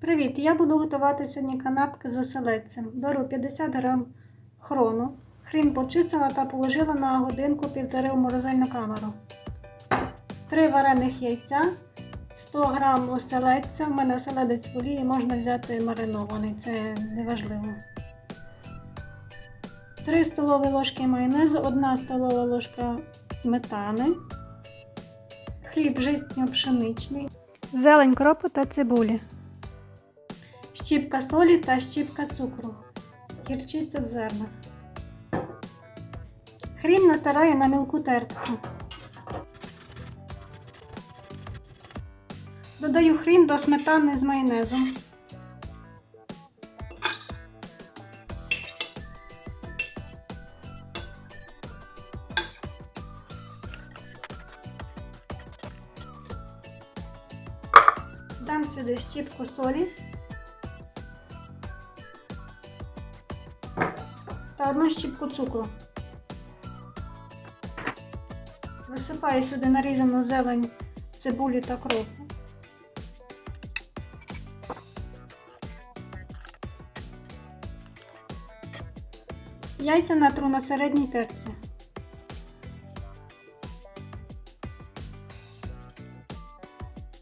Привіт! Я буду готувати сьогодні канапки з оселедцем. Беру 50 грам хрону. Хрін почистила та положила на годинку півтори в морозильну камеру. 3 варених яйця, 100 грам оселедця. У мене оселедець в олії, можна взяти маринований, це неважливо. 3 столові ложки майонезу, 1 столова ложка сметани, хліб житньо-пшеничний, зелень кропу та цибулі щіпка солі та щіпка цукру. Гірчиця в зернах. Хрін натираю на мілку тертку. Додаю хрін до сметани з майонезом. Дам сюди щіпку солі. Та одну щіпку цукру. Висипаю сюди нарізану зелень цибулі та кропу. Яйця натру на середній терці.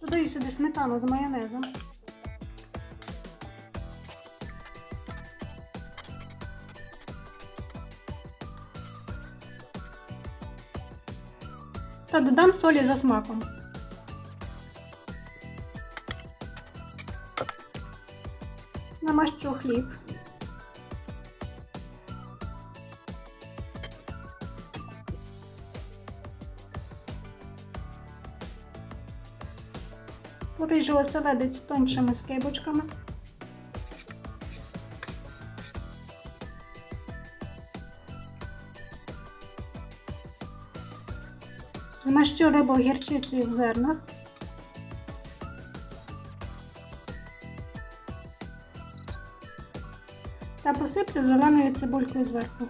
Додаю сюди сметану з майонезом. Та додам солі за смаком. Намащу хліб. Поріжу оселедець тоншими скибочками. Змащу рибу гірчицею в зернах. Та посиплю зеленою цибулькою зверху.